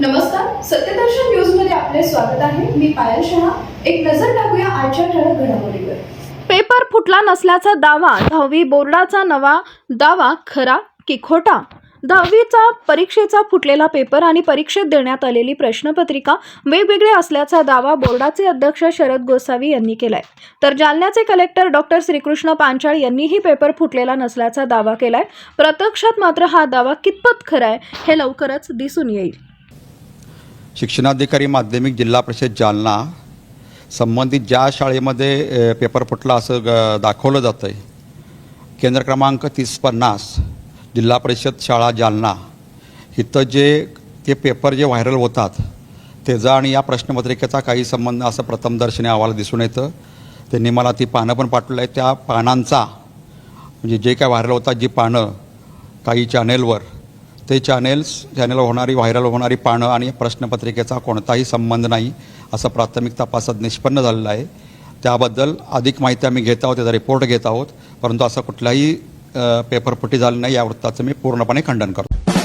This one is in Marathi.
नमस्कार सत्यदर्शन न्यूजमध्ये आपले स्वागत आहे. मी पायल शहा. एक नजर टाकूया आजच्या ठळक घडामोडीवर. पेपर फुटला नसल्याचा दावा दहावी बोर्डाचा नवा दावा खरा की खोटा? दहावीचा परीक्षेचा फुटलेला पेपर आणि परीक्षेत देण्यात आलेली प्रश्नपत्रिका वेगवेगळे असल्याचा दावा बोर्डाचे अध्यक्ष शरद गोसावी यांनी केलाय. तर जालन्याचे कलेक्टर डॉक्टर श्रीकृष्ण पांचाळ यांनीही पेपर फुटलेला नसल्याचा दावा केलाय. प्रत्यक्षात मात्र हा दावा कितपत खरा आहे हे लवकरच दिसून येईल. शिक्षणाधिकारी माध्यमिक जिल्हा परिषद जालना संबंधित ज्या शाळेमध्ये पेपर फुटला असं ग दाखवलं जातं आहे केंद्र क्रमांक तीस पन्नास जिल्हा परिषद शाळा जालना. इथं जे ते पेपर जे व्हायरल होतात त्याचा आणि या प्रश्नपत्रिकेचा काही संबंध असं प्रथमदर्शनी अहवाल दिसून येतं. त्यांनी मला ती पानं पण पाठवलं आहे त्या पानांचा म्हणजे जे काय व्हायरल होतात जी पानं काही चॅनेलवर ते चॅनेल्स चॅनेल होणारी व्हायरल होणारी पानं आणि प्रश्नपत्रिकेचा कोणताही संबंध नाही असं प्राथमिक तपासात निष्पन्न झालेलं आहे. त्याबद्दल अधिक माहिती आम्ही घेत आहोत त्याचा रिपोर्ट घेत आहोत. परंतु असं कुठलाही अ, पेपर झालं नाही या वृत्ताचं मी पूर्णपणे खंडन करतो.